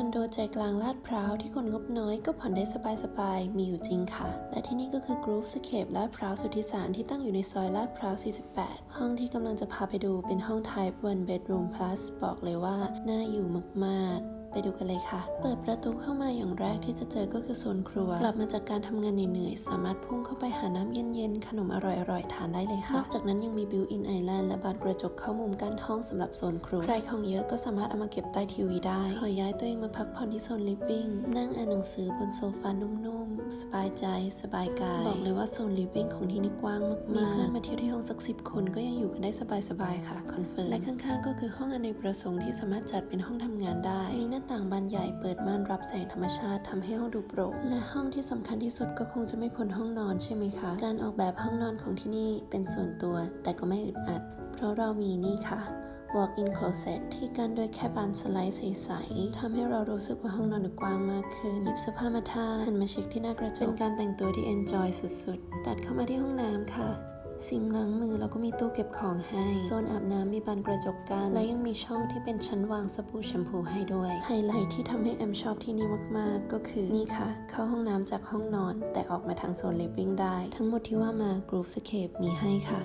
อนโดใจกลางลาดพร้าวที่คนงบน้อยก็ผ่อนได้สบายๆ มีอยู่จริงค่ะ และที่นี่ก็คือกรุ๊ปสเคปลาดพร้าวสุทธิสารที่ตั้งอยู่ในซอยลาดพร้าว 48 ห้องที่กำลังจะพาไปดูเป็นห้อง Type 1 Bedroom Plus บอกเลยว่า น่าอยู่มากๆ ไปดูกันเลยค่ะ เปิดประตูเข้ามาอย่างแรกที่จะเจอก็คือโซนครัว กลับมาจากการทำงานเหนื่อยๆ สามารถพุ่งเข้าไปหาน้ำเย็นๆ ขนมอร่อยๆ ทานได้เลยค่ะ นอกจากนั้นยังมี Built-in Island และบานกระจกเข้ามุมกั้นห้องสำหรับโซนครัว ใครของเยอะก็สามารถเอามาเก็บใต้ทีวีได้ ขอย้ายตัวเองมาพักผ่อนที่โซน Living นั่งอ่านหนังสือบนโซฟานุ่มๆ สบายใจ สบายกาย บอกเลยว่าโซน Living ของที่นี่กว้างมากมีเพื่อนมาเที่ยวที่ห้องสักสิบคนก็ยังอยู่กันได้สบายๆ ค่ะ คอนเฟิร์ม และข้างๆ ก็คือห้องอเนกประสงค์ที่สามารถจัดเป็นห้องทำงานได้ มีหน้าต่างบานใหญ่เปิดม่านรับแสงธรรมชาติทำให้ห้องดูโปร่งและห้องที่สำคัญที่สุดก็คงจะไม่พ้นห้องนอนใช่ไหมคะ การออกแบบห้องนอนของที่นี่เป็นส่วนตัว แต่ก็ไม่อึดอัด เพราะเรามีนี่ค่ะ walk-in closet ที่กันด้วยแค่บานสไลด์ใสๆทำให้เรารู้สึกว่าห้องนอนกว้างมากขึ้น หยิบเสื้อผ้ามาทาหันมาเช็คที่หน้ากระจก เป็นการแต่งตัวที่ enjoy สุดๆ ตัดเข้ามาที่ห้องน้ำค่ะ สิงล้างมือแล้วก็มีตู้เก็บของให้ โซนอาบน้ำมีบานกระจกกัน และยังมีช่องที่เป็นชั้นวางสบู่แชมพูให้ด้วย ไฮไลท์ที่ทำให้แอมชอบที่นี่มากๆ ก็คือนี่ค่ะ เข้าห้องน้ำจากห้องนอน แต่ออกมาทางโซนลิฟวิ่งได้ ทั้งหมดที่ว่ามา Group Scape มีให้ค่ะ